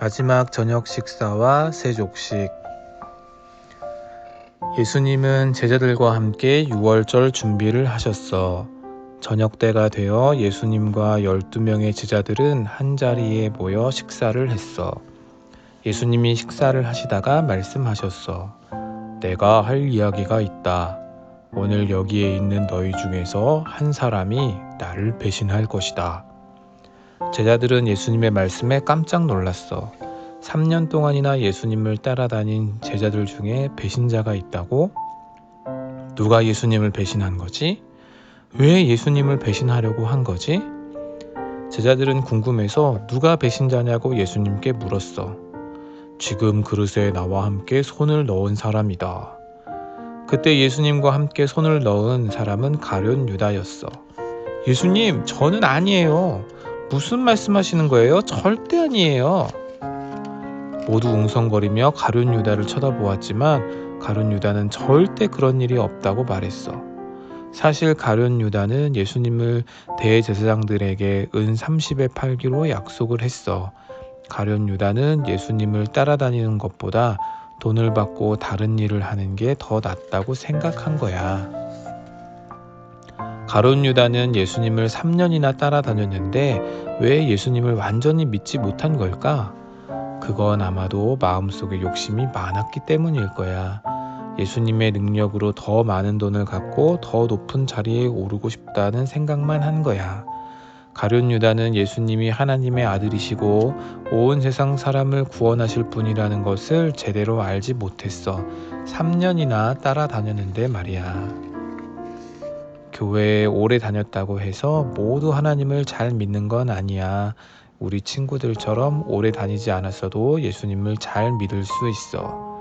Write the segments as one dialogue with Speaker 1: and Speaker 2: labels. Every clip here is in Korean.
Speaker 1: 마지막 저녁 식사와 세족식 예수님은 제자들과 함께 6월절 준비를 하셨어. 저녁 때가 되어 예수님과 12명의 제자들은 한 자리에 모여 식사를 했어. 예수님이 식사를 하시다가 말씀하셨어. 내가 할 이야기가 있다. 오늘 여기에 있는 너희 중에서 한 사람이 나를 배신할 것이다. 제자들은 예수님의 말씀에 깜짝 놀랐어. 3년 동안이나 예수님을 따라다닌 제자들 중에 배신자가 있다고? 누가 예수님을 배신한 거지? 왜 예수님을 배신하려고 한 거지? 제자들은 궁금해서 누가 배신자냐고 예수님께 물었어. 지금 그릇에 나와 함께 손을 넣은 사람이다. 그때 예수님과 함께 손을 넣은 사람은 가룟 유다였어. 예수님, 저는 아니에요. 무슨 말씀하시는 거예요? 절대 아니에요. 모두 웅성거리며 가룟 유다를 쳐다보았지만 가룟 유다는 절대 그런 일이 없다고 말했어. 사실 가룟 유다는 예수님을 대제사장들에게 은 30에 팔기로 약속을 했어. 가룟 유다는 예수님을 따라다니는 것보다 돈을 받고 다른 일을 하는 게 더 낫다고 생각한 거야. 가룟 유다는 예수님을 3년이나 따라다녔는데 왜 예수님을 완전히 믿지 못한 걸까? 그건 아마도 마음속에 욕심이 많았기 때문일 거야. 예수님의 능력으로 더 많은 돈을 갖고 더 높은 자리에 오르고 싶다는 생각만 한 거야. 가룟 유다는 예수님이 하나님의 아들이시고 온 세상 사람을 구원하실 분이라는 것을 제대로 알지 못했어. 3년이나 따라다녔는데 말이야. 교회에 오래 다녔다고 해서 모두 하나님을 잘 믿는 건 아니야. 우리 친구들처럼 오래 다니지 않았어도 예수님을 잘 믿을 수 있어.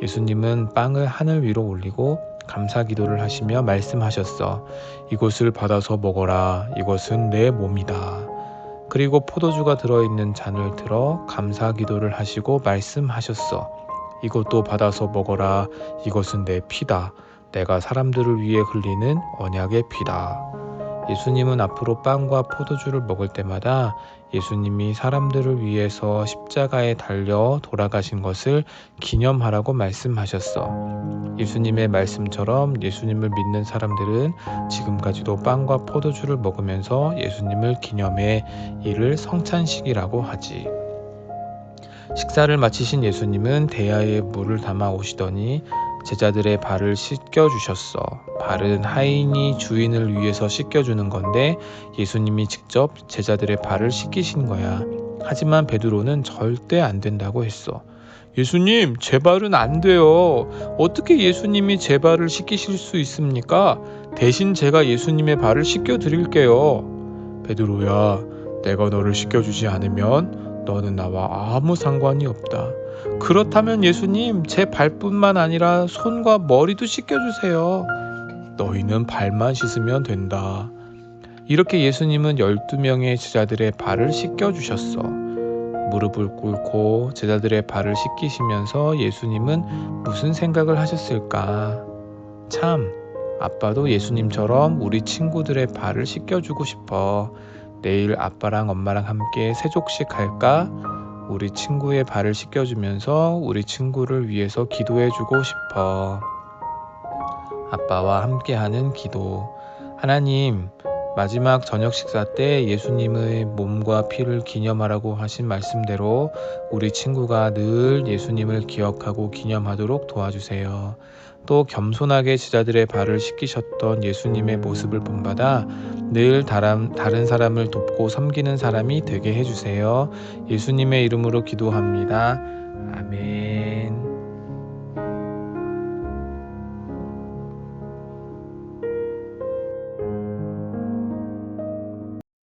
Speaker 1: 예수님은 빵을 하늘 위로 올리고 감사 기도를 하시며 말씀하셨어. 이것을 받아서 먹어라. 이것은 내 몸이다. 그리고 포도주가 들어있는 잔을 들어 감사 기도를 하시고 말씀하셨어. 이것도 받아서 먹어라. 이것은 내 피다. 내가 사람들을 위해 흘리는 언약의 피다. 예수님은 앞으로 빵과 포도주를 먹을 때마다 예수님이 사람들을 위해서 십자가에 달려 돌아가신 것을 기념하라고 말씀하셨어. 예수님의 말씀처럼 예수님을 믿는 사람들은 지금까지도 빵과 포도주를 먹으면서 예수님을 기념해 이를 성찬식이라고 하지. 식사를 마치신 예수님은 대야에 물을 담아 오시더니 제자들의 발을 씻겨 주셨어. 발은 하인이 주인을 위해서 씻겨 주는 건데 예수님이 직접 제자들의 발을 씻기신 거야. 하지만 베드로는 절대 안 된다고 했어. 예수님, 제 발은 안 돼요. 어떻게 예수님이 제 발을 씻기실 수 있습니까? 대신 제가 예수님의 발을 씻겨 드릴게요. 베드로야, 내가 너를 씻겨 주지 않으면 너는 나와 아무 상관이 없다. 그렇다면 예수님, 제 발뿐만 아니라 손과 머리도 씻겨주세요. 너희는 발만 씻으면 된다. 이렇게 예수님은 12명의 제자들의 발을 씻겨주셨어. 무릎을 꿇고 제자들의 발을 씻기시면서 예수님은 무슨 생각을 하셨을까? 참, 아빠도 예수님처럼 우리 친구들의 발을 씻겨주고 싶어. 내일 아빠랑 엄마랑 함께 세족식 할까? 우리 친구의 발을 씻겨주면서 우리 친구를 위해서 기도해주고 싶어. 아빠와 함께하는 기도. 하나님, 마지막 저녁 식사 때 예수님의 몸과 피를 기념하라고 하신 말씀대로 우리 친구가 늘 예수님을 기억하고 기념하도록 도와주세요. 또 겸손하게 제자들의 발을 씻기셨던 예수님의 모습을 본받아 늘 다른, 다른 사람을 돕고 섬기는 사람이 되게 해주세요. 예수님의 이름으로 기도합니다. 아멘.